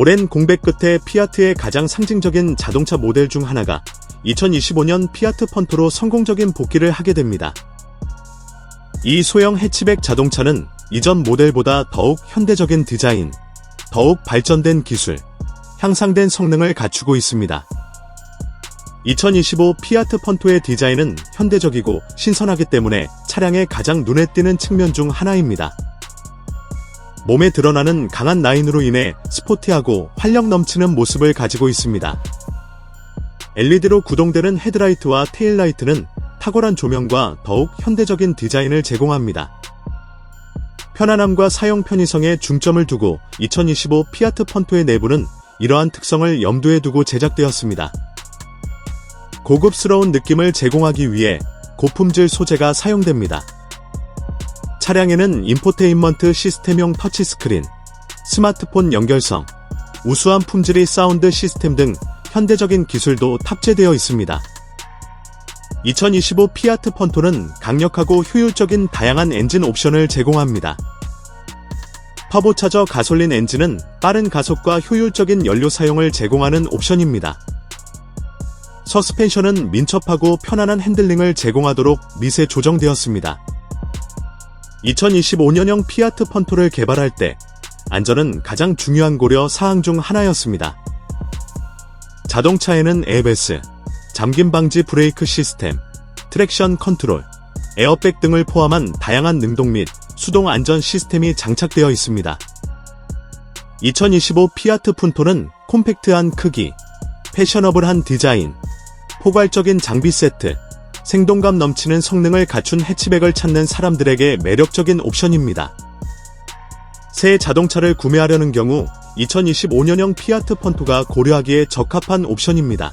오랜 공백 끝에 피아트의 가장 상징적인 자동차 모델 중 하나가 2025년 피아트 펀토로 성공적인 복귀를 하게 됩니다. 이 소형 해치백 자동차는 이전 모델보다 더욱 현대적인 디자인, 더욱 발전된 기술, 향상된 성능을 갖추고 있습니다. 2025 피아트 펀토의 디자인은 현대적이고 신선하기 때문에 차량의 가장 눈에 띄는 측면 중 하나입니다. 몸에 드러나는 강한 라인으로 인해 스포티하고 활력 넘치는 모습을 가지고 있습니다. LED로 구동되는 헤드라이트와 테일라이트는 탁월한 조명과 더욱 현대적인 디자인을 제공합니다. 편안함과 사용 편의성에 중점을 두고 2025 피아트 펀토의 내부는 이러한 특성을 염두에 두고 제작되었습니다. 고급스러운 느낌을 제공하기 위해 고품질 소재가 사용됩니다. 차량에는 인포테인먼트 시스템용 터치스크린, 스마트폰 연결성, 우수한 품질의 사운드 시스템 등 현대적인 기술도 탑재되어 있습니다. 2025 피아트 펀토는 강력하고 효율적인 다양한 엔진 옵션을 제공합니다. 터보차저 가솔린 엔진은 빠른 가속과 효율적인 연료 사용을 제공하는 옵션입니다. 서스펜션은 민첩하고 편안한 핸들링을 제공하도록 미세 조정되었습니다. 2025년형 피아트 펀토를 개발할 때 안전은 가장 중요한 고려 사항 중 하나였습니다. 자동차에는 ABS, 잠김 방지 브레이크 시스템, 트랙션 컨트롤, 에어백 등을 포함한 다양한 능동 및 수동 안전 시스템이 장착되어 있습니다. 2025 피아트 푼토는 콤팩트한 크기, 패셔너블한 디자인, 포괄적인 장비 세트, 생동감 넘치는 성능을 갖춘 해치백을 찾는 사람들에게 매력적인 옵션입니다. 새 자동차를 구매하려는 경우 2025년형 피아트 펀토가 고려하기에 적합한 옵션입니다.